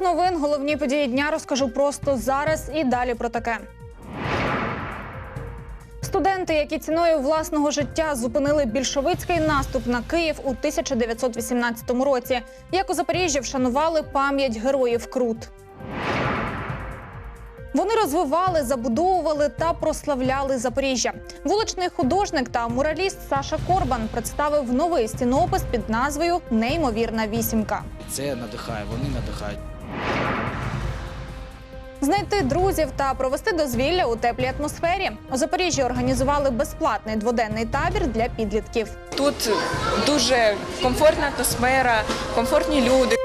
новин. Головні події дня розкажу просто зараз і далі про таке. Студенти, які ціною власного життя зупинили більшовицький наступ на Київ у 1918 році, як у Запоріжжі вшанували пам'ять героїв Крут. Вони розвивали, забудовували та прославляли Запоріжжя. Вуличний художник та мураліст Саша Корбан представив новий стінопис під назвою Неймовірна вісімка. Це надихає, вони надихають. Знайти друзів та провести дозвілля у теплій атмосфері. У Запоріжжі організували безплатний дводенний табір для підлітків. Тут дуже комфортна атмосфера, комфортні люди.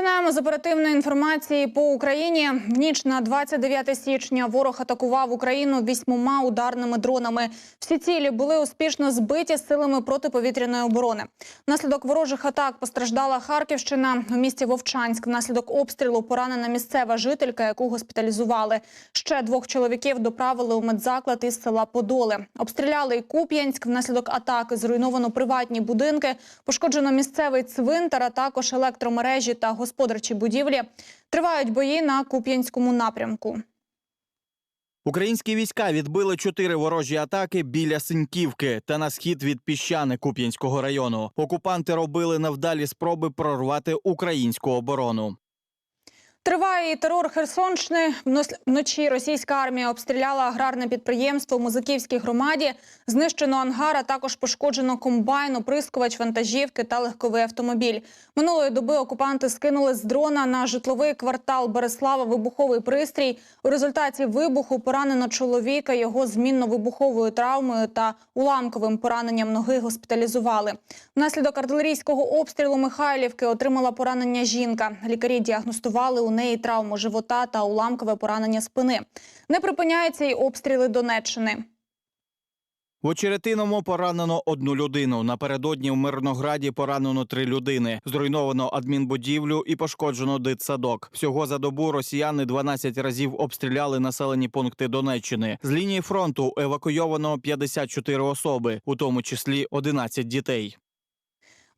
Починаємо з оперативної інформації по Україні. В ніч на 29 січня ворог атакував Україну вісьмома ударними дронами. Всі цілі були успішно збиті силами протиповітряної оборони. Внаслідок ворожих атак постраждала Харківщина. У місті Вовчанськ внаслідок обстрілу поранена місцева жителька, яку госпіталізували. Ще двох чоловіків доправили у медзаклад із села Подоли. Обстріляли і Куп'янськ. Внаслідок атаки зруйновано приватні будинки, пошкоджено місцевий цвинтар, а також електромережі та господарчі будівлі. Тривають бої на Куп'янському напрямку. Українські війська відбили чотири ворожі атаки біля Синьківки та на схід від піщани Куп'янського району. Окупанти робили невдалі спроби прорвати українську оборону. Триває і терор Херсонщини. Вночі російська армія обстріляла аграрне підприємство у Музиківській громаді. Знищено ангар, а також пошкоджено комбайн, оприскувач, вантажівки та легковий автомобіль. Минулої доби окупанти скинули з дрона на житловий квартал Береслава вибуховий пристрій. У результаті вибуху поранено чоловіка. Його змінно-вибуховою травмою та уламковим пораненням ноги госпіталізували. Внаслідок артилерійського обстрілу Михайлівки отримала поранення жінка. Лікарі діагностували у неї травму живота та уламкове поранення спини. Не припиняються й обстріли Донеччини. В Очеретиному поранено одну людину. Напередодні в Мирнограді поранено три людини. Зруйновано адмінбудівлю і пошкоджено дитсадок. Всього за добу росіяни 12 разів обстріляли населені пункти Донеччини. З лінії фронту евакуйовано 54 особи, у тому числі 11 дітей.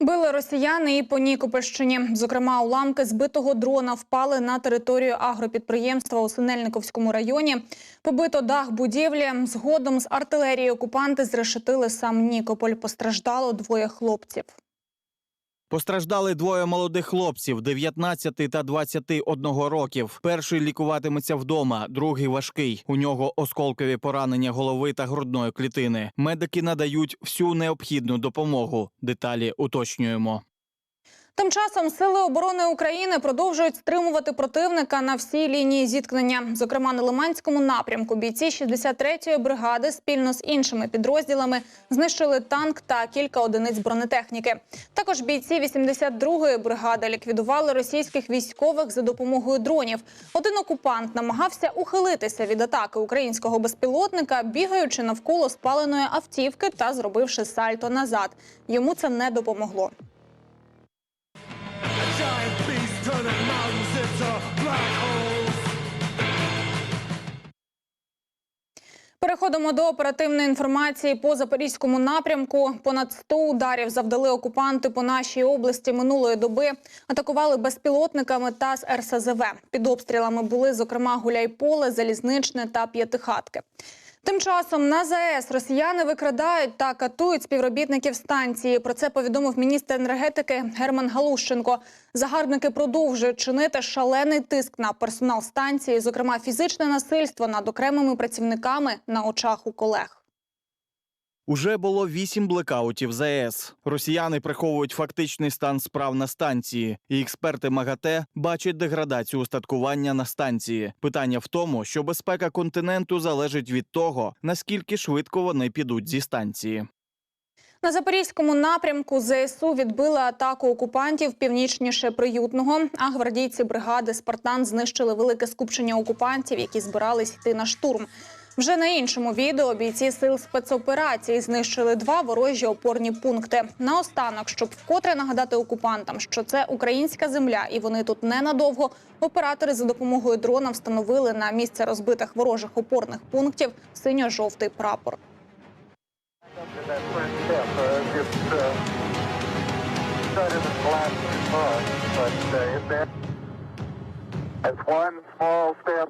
Били росіяни і по Нікопольщині. Зокрема, уламки збитого дрона впали на територію агропідприємства у Синельниковському районі. Побито дах будівлі. Згодом з артилерії окупанти зрешетили сам Нікополь. Постраждало двоє хлопців. Постраждали двоє молодих хлопців 19 та 21 років. Перший лікуватиметься вдома, другий важкий. У нього осколкові поранення голови та грудної клітини. Медики надають всю необхідну допомогу. Деталі уточнюємо. Тим часом сили оборони України продовжують стримувати противника на всій лінії зіткнення. Зокрема, на Лиманському напрямку бійці 63-ї бригади спільно з іншими підрозділами знищили танк та кілька одиниць бронетехніки. Також бійці 82-ї бригади ліквідували російських військових за допомогою дронів. Один окупант намагався ухилитися від атаки українського безпілотника, бігаючи навколо спаленої автівки та зробивши сальто назад. Йому це не допомогло. Переходимо до оперативної інформації по запорізькому напрямку. Понад 100 ударів завдали окупанти по нашій області минулої доби. Атакували безпілотниками та з РСЗВ. Під обстрілами були зокрема Гуляйполе, Залізничне та П'ятихатки. Тим часом на ЗАЕС росіяни викрадають та катують співробітників станції. Про це повідомив міністр енергетики Герман Галущенко. Загарбники продовжують чинити шалений тиск на персонал станції, зокрема фізичне насильство над окремими працівниками на очах у колег. Уже було вісім блекаутів ЗАЕС. Росіяни приховують фактичний стан справ на станції, і експерти МАГАТЕ бачать деградацію устаткування на станції. Питання в тому, що безпека континенту залежить від того, наскільки швидко вони підуть зі станції. На запорізькому напрямку ЗСУ відбили атаку окупантів північніше приютного. А гвардійці бригади Спартан знищили велике скупчення окупантів, які збирались йти на штурм. Вже на іншому відео бійці сил спецоперації знищили два ворожі опорні пункти. Наостанок, щоб вкотре нагадати окупантам, що це українська земля, і вони тут ненадовго. Оператори за допомогою дрона встановили на місце розбитих ворожих опорних пунктів синьо-жовтий прапор. It's one small step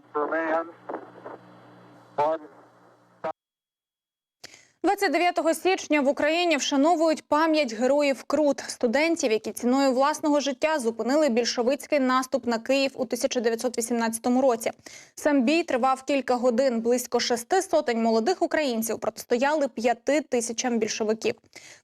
29 січня в Україні вшановують пам'ять героїв Крут, студентів, які ціною власного життя зупинили більшовицький наступ на Київ у 1918 році. Сам бій тривав кілька годин. Близько шести сотень молодих українців протистояли п'яти тисячам більшовиків.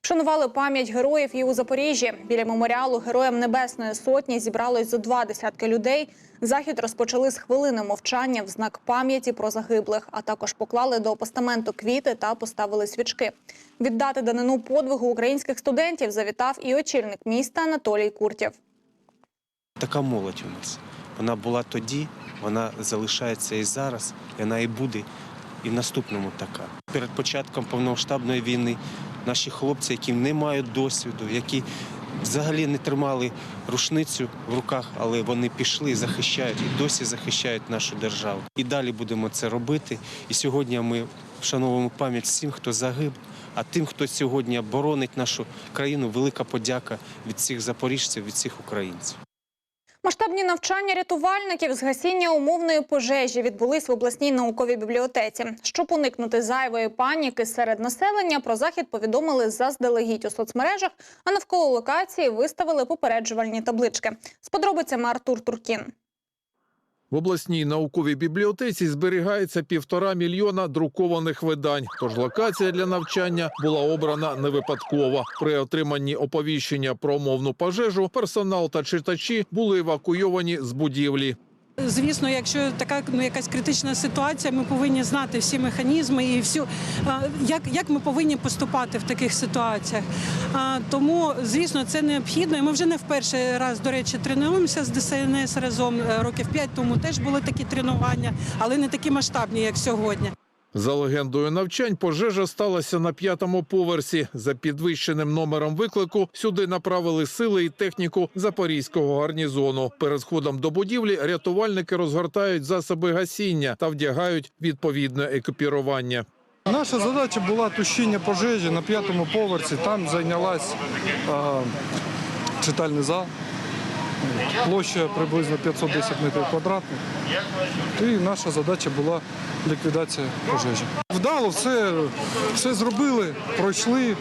Вшанували пам'ять героїв і у Запоріжжі. Біля меморіалу Героям Небесної Сотні зібралось зо два десятки людей. Захід розпочали з хвилини мовчання в знак пам'яті про загиблих, а також поклали до постаменту квіти та поставили свічки. Віддати данину подвигу українських студентів завітав і очільник міста Анатолій Куртєв. Така молодь у нас. Вона була тоді, вона залишається і зараз, і вона і буде, і в наступному така. Перед початком повномасштабної війни наші хлопці, які не мають досвіду, які взагалі не тримали рушницю в руках, але вони пішли, захищають і досі захищають нашу державу. І далі будемо це робити. І сьогодні ми вшановуємо пам'ять всім, хто загиб. А тим, хто сьогодні боронить нашу країну, велика подяка від всіх запоріжців, від всіх українців. Масштабні навчання рятувальників з гасіння умовної пожежі відбулись в обласній науковій бібліотеці. Щоб уникнути зайвої паніки серед населення, про захід повідомили заздалегідь у соцмережах, а навколо локації виставили попереджувальні таблички. З подробицями Артур Туркін. В обласній науковій бібліотеці зберігається півтора мільйона друкованих видань. Тож локація для навчання була обрана не випадково. При отриманні оповіщення про мовну пожежу персонал та читачі були евакуйовані з будівлі. Звісно, якщо така ну якась критична ситуація, ми повинні знати всі механізми і всю як, як ми повинні поступати в таких ситуаціях. Тому, звісно, це необхідно. І ми вже не в перший раз, до речі, тренуємося з ДСНС разом Е, років п'ять тому теж були такі тренування, але не такі масштабні, як сьогодні. За легендою навчань, пожежа сталася на п'ятому поверсі. За підвищеним номером виклику сюди направили сили і техніку запорізького гарнізону. Перед сходом до будівлі рятувальники розгортають засоби гасіння та вдягають відповідне екіпірування. Наша задача була тушіння пожежі на п'ятому поверсі. Там зайнялась е, читальний зал. Площа приблизно 510 метрів квадратних. І наша задача була ліквідація пожежі. Вдало все, все зробили, пройшли, е,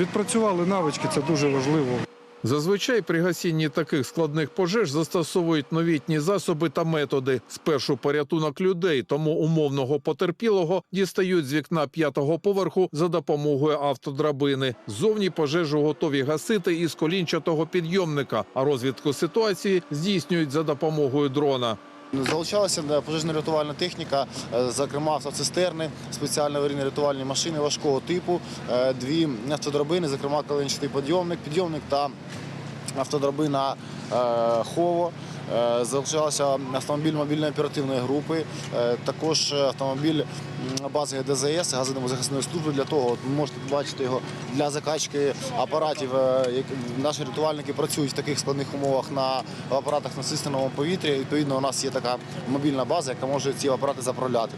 відпрацювали навички, це дуже важливо. Зазвичай при гасінні таких складних пожеж застосовують новітні засоби та методи. Спершу порятунок людей, тому умовного потерпілого дістають з вікна п'ятого поверху за допомогою автодрабини. Зовні пожежу готові гасити із колінчатого підйомника, а розвідку ситуації здійснюють за допомогою дрона. Залучалася пожежно-рятувальна техніка, е, зокрема автоцистерни, спеціальні аварійні рятувальні машини важкого типу, е, дві автодрабини, зокрема коленчатий підйомник, підйомник та автодрабина е, Хово. Е, Залучався автомобіль мобільної оперативної групи, е, також автомобіль бази ГДЗС, газово-захисної служби для того, ви можете бачити його для закачки апаратів. е, Наші рятувальники працюють в таких складних умовах на апаратах на системному повітрі. Відповідно, у нас є така мобільна база, яка може ці апарати заправляти.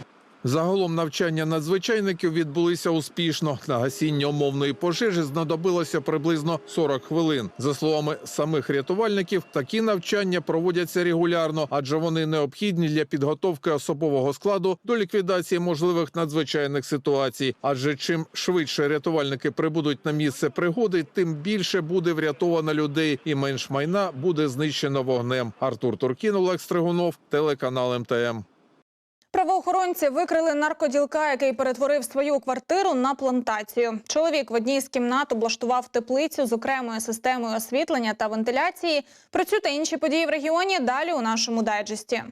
Загалом навчання надзвичайників відбулися успішно. На гасіння умовної пожежі знадобилося приблизно 40 хвилин. За словами самих рятувальників, такі навчання проводяться регулярно, адже вони необхідні для підготовки особового складу до ліквідації можливих надзвичайних ситуацій. Адже чим швидше рятувальники прибудуть на місце пригоди, тим більше буде врятовано людей і менш майна буде знищено вогнем. Артур Туркін, Олег Стригунов, телеканал МТМ. Правоохоронці викрили наркоділка, який перетворив свою квартиру на плантацію. Чоловік в одній з кімнат облаштував теплицю з окремою системою освітлення та вентиляції. Про цю та інші події в регіоні далі у нашому дайджесті.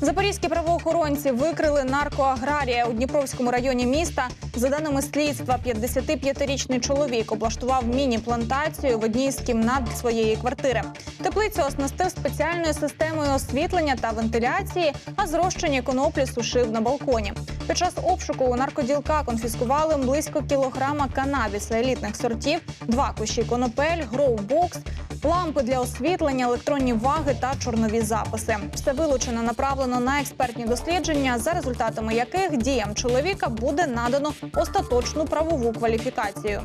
Запорізькі правоохоронці викрили наркоаграрія у Дніпровському районі міста. За даними слідства, 55-річний чоловік облаштував міні-плантацію в одній з кімнат своєї квартири. Теплицю оснастив спеціальною системою освітлення та вентиляції, а зрощені коноплі сушив на балконі. Під час обшуку у наркоділка конфіскували близько кілограма канабіса елітних сортів, два кущі конопель, гроу-бокс, лампи для освітлення, електронні ваги та чорнові записи. Все вилучено направлено на експертні дослідження, за результатами яких діям чоловіка буде надано остаточну правову кваліфікацію.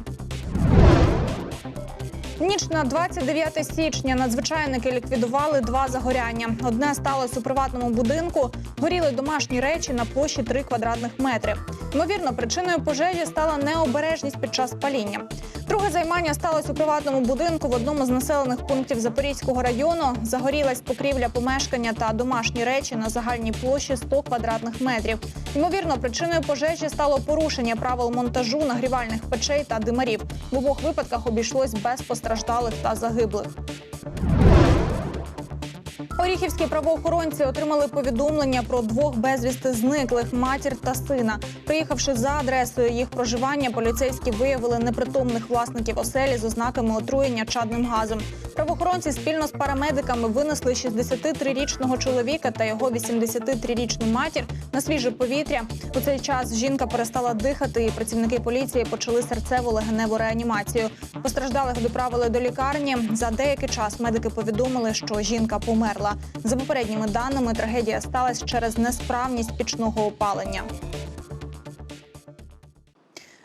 Ніч на 29 січня надзвичайники ліквідували два загоряння. Одне сталося у приватному будинку. Горіли домашні речі на площі 3 квадратних метри. Ймовірно, причиною пожежі стала необережність під час паління. Друге займання сталося у приватному будинку в одному з населених пунктів Запорізького району. Загорілась покрівля помешкання та домашні речі на загальній площі 100 квадратних метрів. Ймовірно, причиною пожежі стало порушення правил монтажу нагрівальних печей та димарів. В обох випадках обійшлось без постраждалих та загиблих. Оріхівські правоохоронці отримали повідомлення про двох безвісти зниклих матір та сина. Приїхавши за адресою їх проживання, поліцейські виявили непритомних власників оселі з ознаками отруєння чадним газом. Правоохоронці спільно з парамедиками винесли 63-річного чоловіка та його 83-річну матір на свіже повітря. У цей час жінка перестала дихати, і працівники поліції почали серцево-легеневу реанімацію. Постраждалих доправили до лікарні. За деякий час медики повідомили, що жінка померла. За попередніми даними, трагедія сталася через несправність пічного опалення.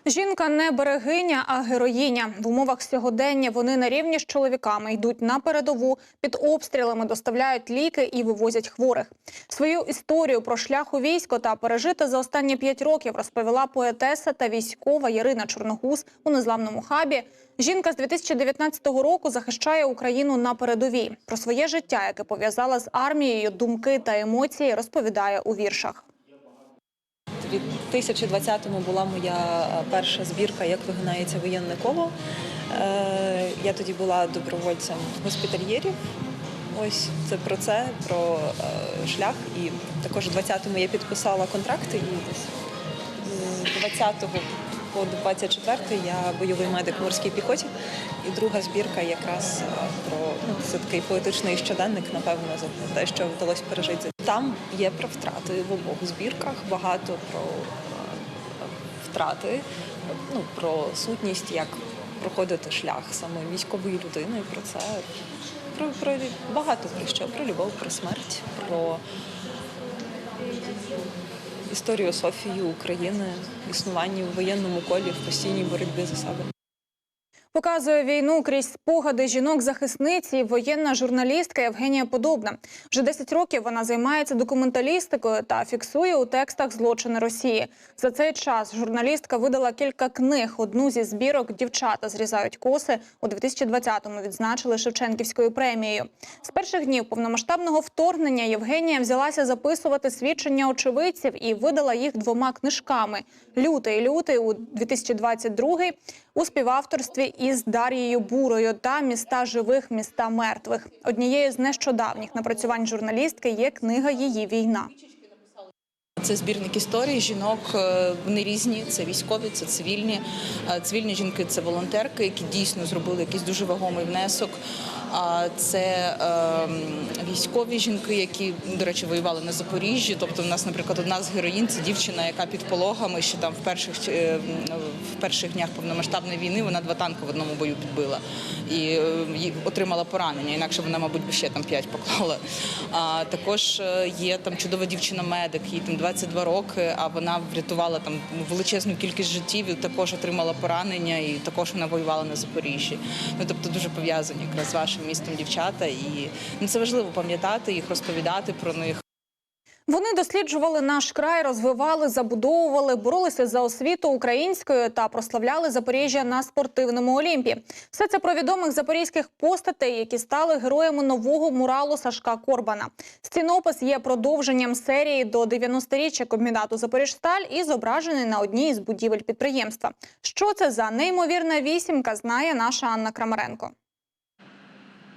Жінка не берегиня, а героїня. В умовах сьогодення вони на рівні з чоловіками йдуть на передову, під обстрілами доставляють ліки і вивозять хворих. Свою історію про шлях у військо та пережити за останні п'ять років розповіла поетеса та військова Ярина Чорногуз у незламному хабі. Жінка з 2019 року захищає Україну на передовій. Про своє життя, яке пов'язала з армією, думки та емоції, розповідає у віршах. У 2020-му була моя е, перша збірка Як вигинається воєнне коло. Е, Я тоді була добровольцем госпітальєрів. Ось це про це, про е, шлях. І також у 20-му я підписала контракти і з 20-го по 24-й я бойовий медик морській піхоті. І друга збірка якраз про ну, це такий поетичний щоденник, напевно, за те, що вдалося пережити. Там є про втрати в обох збірках, багато про е, втрати, ну про сутність, як проходити шлях саме військової людини. Про це про, про багато про що, про любов, про смерть, про історію Софії України, існування в воєнному колі в постійній боротьбі за себе. Показує війну крізь спогади жінок-захисниці воєнна журналістка Євгенія Подобна. Вже 10 років вона займається документалістикою та фіксує у текстах злочини Росії. За цей час журналістка видала кілька книг. Одну зі збірок Дівчата зрізають коси у 2020-му відзначили Шевченківською премією. З перших днів повномасштабного вторгнення Євгенія взялася записувати свідчення очевидців і видала їх двома книжками: Лютий лютий у 2022 у співавторстві із Дар'єю Бурою та міста живих, міста мертвих. Однією з нещодавніх напрацювань журналістки є книга Її війна. Це збірник історії жінок. е, Вони різні. Це військові, це цивільні. Е, Цивільні жінки це волонтерки, які дійсно зробили якийсь дуже вагомий внесок. А це ем, військові жінки, які, до речі, воювали на Запоріжжі. Тобто, в нас, наприклад, одна з героїн це дівчина, яка під пологами ще там в перших е, в перших днях повномасштабної війни вона два танки в одному бою підбила і е, отримала поранення. Інакше вона, мабуть, ще там п'ять поклала. А також е, є там чудова дівчина-медик, їй там 22 роки, а вона врятувала там величезну кількість життів. і Також отримала поранення, і також вона воювала на Запоріжжі. Ну тобто дуже пов'язані якраз з вашим містом дівчата. І ну, це важливо пам'ятати їх, розповідати про них. Вони досліджували наш край, розвивали, забудовували, боролися за освіту українською та прославляли Запоріжжя на спортивному Олімпі. Все це про відомих запорізьких постатей, які стали героями нового муралу Сашка Корбана. Стінопис є продовженням серії до 90-річчя комбінату Запоріжсталь і зображений на одній із будівель підприємства. Що це за неймовірна вісімка, знає наша Анна Крамаренко.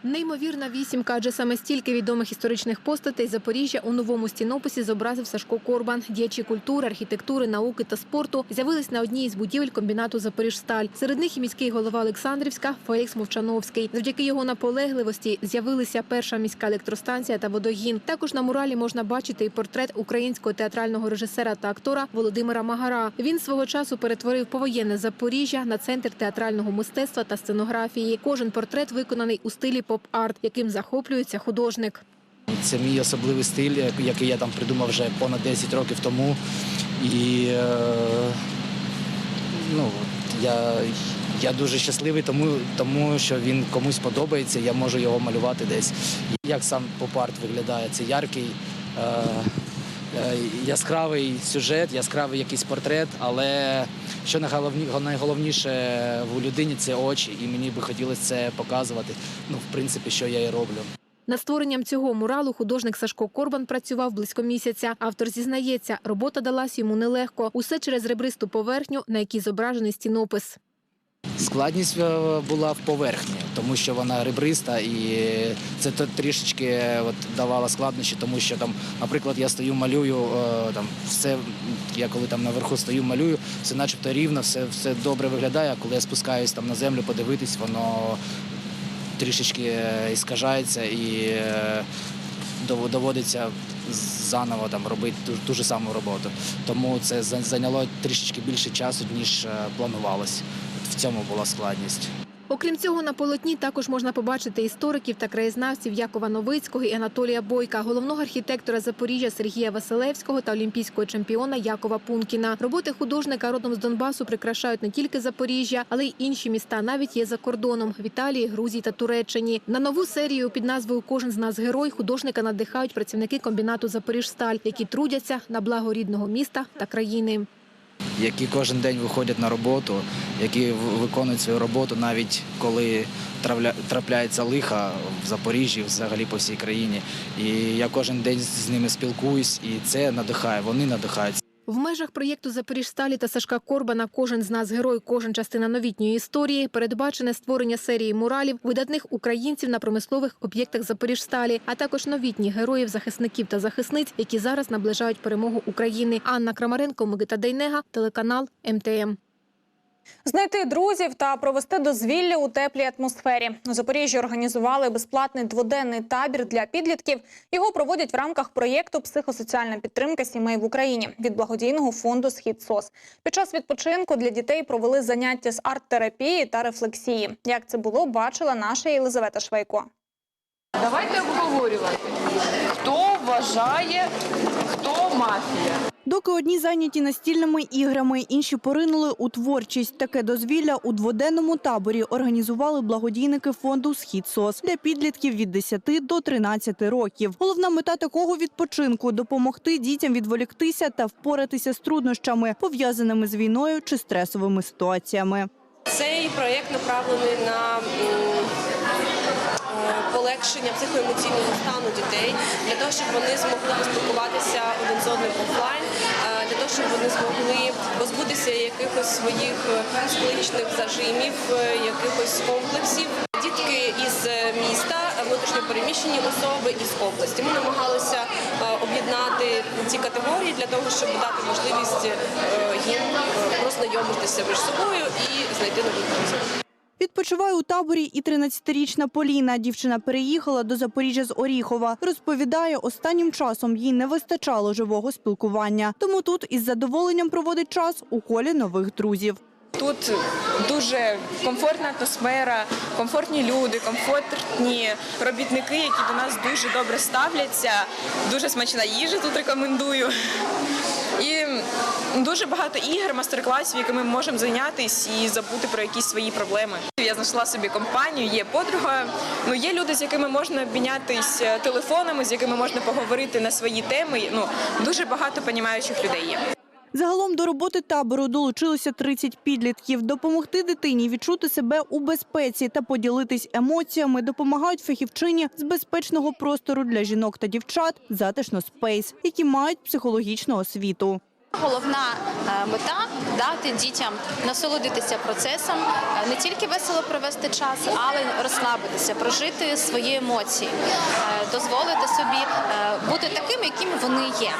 Неймовірна вісімка, адже саме стільки відомих історичних постатей Запоріжжя у новому стінописі зобразив Сашко Корбан. Діячі культури, архітектури, науки та спорту з'явились на одній із будівель комбінату Запоріжсталь. Серед них і міський голова Олександрівська Фелікс Мовчановський. Завдяки його наполегливості з'явилися перша міська електростанція та водогін. Також на муралі можна бачити і портрет українського театрального режисера та актора Володимира Магара. Він свого часу перетворив повоєнне Запоріжжя на центр театрального мистецтва та сценографії. Кожен портрет виконаний у стилі поп-арт, яким захоплюється художник. Це мій особливий стиль, який я там придумав вже понад 10 років тому. І е, ну, я я дуже щасливий, тому, тому що він комусь подобається, я можу його малювати десь. Як сам поп-арт виглядає, це яркий, е, яскравий сюжет, яскравий якийсь портрет, але що найголовні- найголовніше в людині це очі, і мені би хотілося це показувати. Ну, в принципі, що я і роблю. Над створенням цього муралу художник Сашко Корбан працював близько місяця. Автор зізнається, робота далась йому нелегко. Усе через ребристу поверхню, на якій зображений стінопис. Складність е, була в поверхні, тому що вона ребриста, і це трішечки от, давало складнощі, тому що там, наприклад, я стою, малюю, е, там все, я коли там наверху стою, малюю, все начебто рівно, все, все добре виглядає. А коли я спускаюсь там на землю подивитись, воно трішечки е, іскажається і доводиться заново там робити ту, ту ж саму роботу. Тому це зайняло трішечки більше часу, ніж планувалось. В цьому була складність. Окрім цього, на полотні також можна побачити істориків та краєзнавців Якова Новицького і Анатолія Бойка, головного архітектора Запоріжжя Сергія Василевського та олімпійського чемпіона Якова Пункіна. Роботи художника родом з Донбасу прикрашають не тільки Запоріжжя, але й інші міста. Навіть є за кордоном в Італії, Грузії та Туреччині. На нову серію під назвою Кожен з нас герой художника надихають працівники комбінату Запоріжсталь, які трудяться на благо рідного міста та країни. Які кожен день виходять на роботу, які виконують свою роботу, навіть коли трапляється лиха в Запоріжжі, взагалі по всій країні. І я кожен день з ними спілкуюсь, і це надихає. Вони надихають. В межах проєкту Запоріжсталі та Сашка Корбана Кожен з нас герой, кожен частина новітньої історії передбачене створення серії муралів видатних українців на промислових об'єктах Запоріжсталі, а також новітніх героїв, захисників та захисниць, які зараз наближають перемогу України. Анна Крамаренко, Микита Дейнега, телеканал МТМ. Знайти друзів та провести дозвілля у теплій атмосфері. У Запоріжжі організували безплатний дводенний табір для підлітків. Його проводять в рамках проєкту Психосоціальна підтримка сімей в Україні від благодійного фонду Схід СОС. Під час відпочинку для дітей провели заняття з арт-терапії та рефлексії. Як це було, бачила наша Єлизавета Швайко. Давайте обговорювати, хто вважає, хто мафія. Доки одні зайняті настільними іграми, інші поринули у творчість. Таке дозвілля у дводенному таборі організували благодійники фонду Схід СОС для підлітків від 10 до 13 років. Головна мета такого відпочинку допомогти дітям відволіктися та впоратися з труднощами, пов'язаними з війною чи стресовими ситуаціями. Цей проєкт направлений на полегшення психоемоційного стану дітей для того, щоб вони змогли поспілкуватися один з одним офлайн, е, для того, щоб вони змогли позбутися якихось своїх е, психологічних зажимів, е, якихось комплексів. Дітки із міста, внутрішньо переміщені особи із області. Ми намагалися об'єднати ці категорії для того, щоб дати можливість їм роззнайомитися між собою і знайти нових друзів. Відпочиває у таборі і 13-річна Поліна. Дівчина переїхала до Запоріжжя з Оріхова. Розповідає, останнім часом їй не вистачало живого спілкування. Тому тут із задоволенням проводить час у колі нових друзів. Тут дуже комфортна атмосфера, комфортні люди, комфортні робітники, які до нас дуже добре ставляться. Дуже смачна їжа тут рекомендую. І дуже багато ігор, мастер-класів, якими ми можемо зайнятися і забути про якісь свої проблеми. Я знайшла собі компанію, є подруга. Ну є люди, з якими можна обмінятись телефонами, з якими можна поговорити на свої теми. Ну дуже багато понімаючих людей є. Загалом до роботи табору долучилося 30 підлітків. Допомогти дитині відчути себе у безпеці та поділитись емоціями допомагають фахівчині з безпечного простору для жінок та дівчат затишно спейс, які мають психологічну освіту. Головна е, мета дати дітям насолодитися процесом, е, не тільки весело провести час, але й розслабитися, прожити свої емоції, е, дозволити собі бути такими, якими вони є.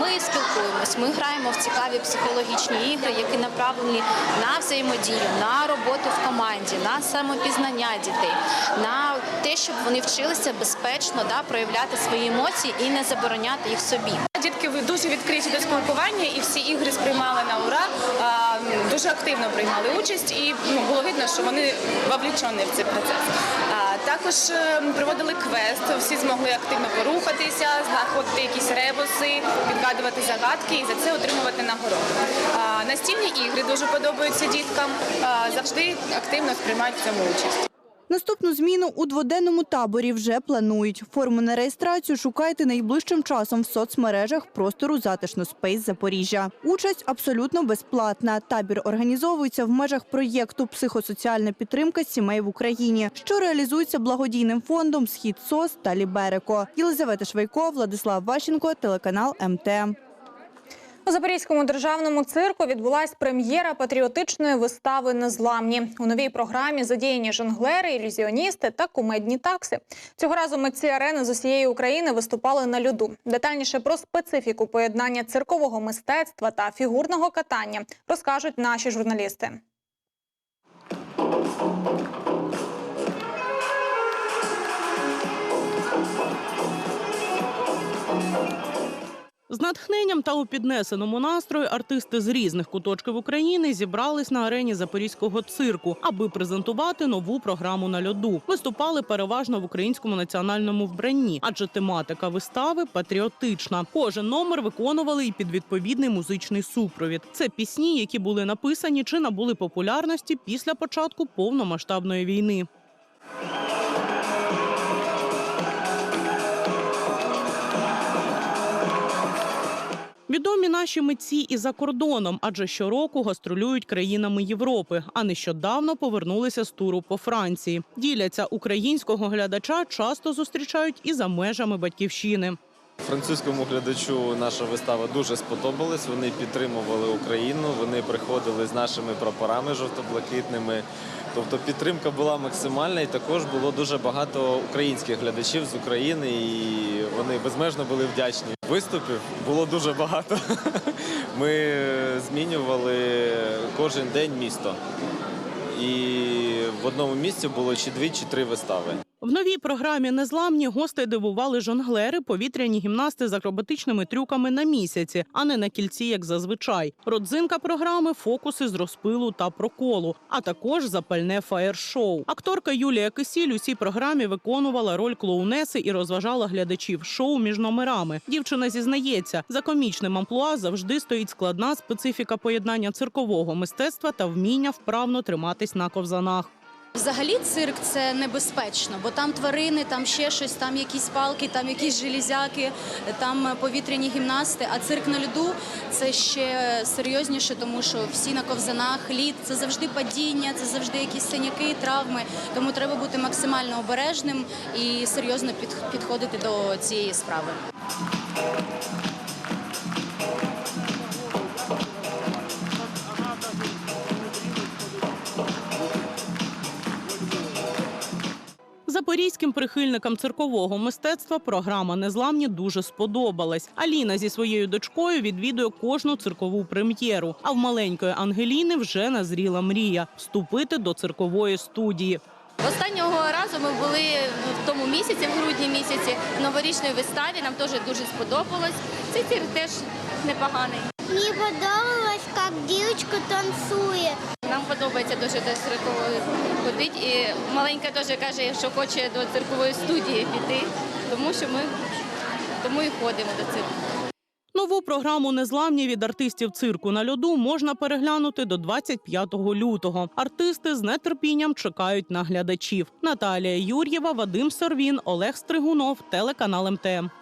Ми спілкуємось, ми граємо в цікаві психологічні ігри, які направлені на взаємодію, на роботу в команді, на самопізнання дітей, на те, щоб вони вчилися безпечно да, проявляти свої емоції і не забороняти їх собі. Дітки дуже відкриті до спілкування. Змагання, і всі ігри сприймали на ура, дуже активно приймали участь, і ну, було видно, що вони вовлічені в цей процес. Також е, проводили квест, всі змогли активно порухатися, знаходити якісь ребуси, відгадувати загадки і за це отримувати нагороду. Настільні ігри дуже подобаються діткам, завжди активно сприймають цьому участь. Наступну зміну у дводенному таборі вже планують. Форму на реєстрацію шукайте найближчим часом в соцмережах простору затишно Спейс Запоріжжя. Участь абсолютно безплатна. Табір організовується в межах проєкту Психосоціальна підтримка сімей в Україні, що реалізується благодійним фондом Схід СОС та Лібереко. Єлизавета Швайко, Владислав Ващенко, телеканал МТ. У Запорізькому державному цирку відбулась прем'єра патріотичної вистави Незламні. У новій програмі задіяні жонглери, ілюзіоністи та кумедні такси. Цього разу митці арени з усієї України виступали на льоду. Детальніше про специфіку поєднання циркового мистецтва та фігурного катання розкажуть наші журналісти. З натхненням та у піднесеному настрою артисти з різних куточків України зібрались на арені запорізького цирку, аби презентувати нову програму на льоду. Виступали переважно в українському національному вбранні, адже тематика вистави патріотична. Кожен номер виконували і під відповідний музичний супровід. Це пісні, які були написані чи набули популярності після початку повномасштабної війни. Відомі наші митці і за кордоном, адже щороку гастролюють країнами Європи, а нещодавно повернулися з туру по Франції. Діляться українського глядача часто зустрічають і за межами батьківщини. Французькому глядачу наша вистава дуже сподобалась. Вони підтримували Україну, вони приходили з нашими прапорами жовто-блакитними. Тобто підтримка була максимальна, і також було дуже багато українських глядачів з України, і вони безмежно були вдячні. Виступів було дуже багато. Ми змінювали кожен день місто. І в одному місці було чи дві, чи три вистави. В новій програмі Незламні гостей дивували жонглери, повітряні гімнасти з акробатичними трюками на місяці, а не на кільці, як зазвичай. Родзинка програми фокуси з розпилу та проколу, а також запальне фаєр-шоу. Акторка Юлія Кисіль у цій програмі виконувала роль клоунеси і розважала глядачів шоу між номерами. Дівчина зізнається, за комічним амплуа завжди стоїть складна специфіка поєднання циркового мистецтва та вміння вправно триматись на ковзанах. Взагалі цирк це небезпечно, бо там тварини, там ще щось, там якісь палки, там якісь железяки, там повітряні гімнасти. А цирк на льоду це ще серйозніше, тому що всі на ковзанах, лід це завжди падіння, це завжди якісь синяки, травми. Тому треба бути максимально обережним і серйозно під- підходити до цієї справи. Запорізьким прихильникам циркового мистецтва програма Незламні дуже сподобалась. Аліна зі своєю дочкою відвідує кожну циркову прем'єру. А в маленької Ангеліни вже назріла мрія вступити до циркової студії. Останнього разу ми були в тому місяці, в грудні місяці, в новорічній виставі. Нам теж дуже сподобалось. Цей цирк теж непоганий. Мені подобалось, як дівчинка танцює. Нам подобається дуже до циркової ходити. І маленька теж каже, що хоче до циркової студії піти, тому що ми тому і ходимо до цирку. Нову програму Незламні від артистів цирку на льоду можна переглянути до 25 лютого. Артисти з нетерпінням чекають на глядачів. Наталія Юр'єва, Вадим Сорвін, Олег Стригунов, телеканал МТМ.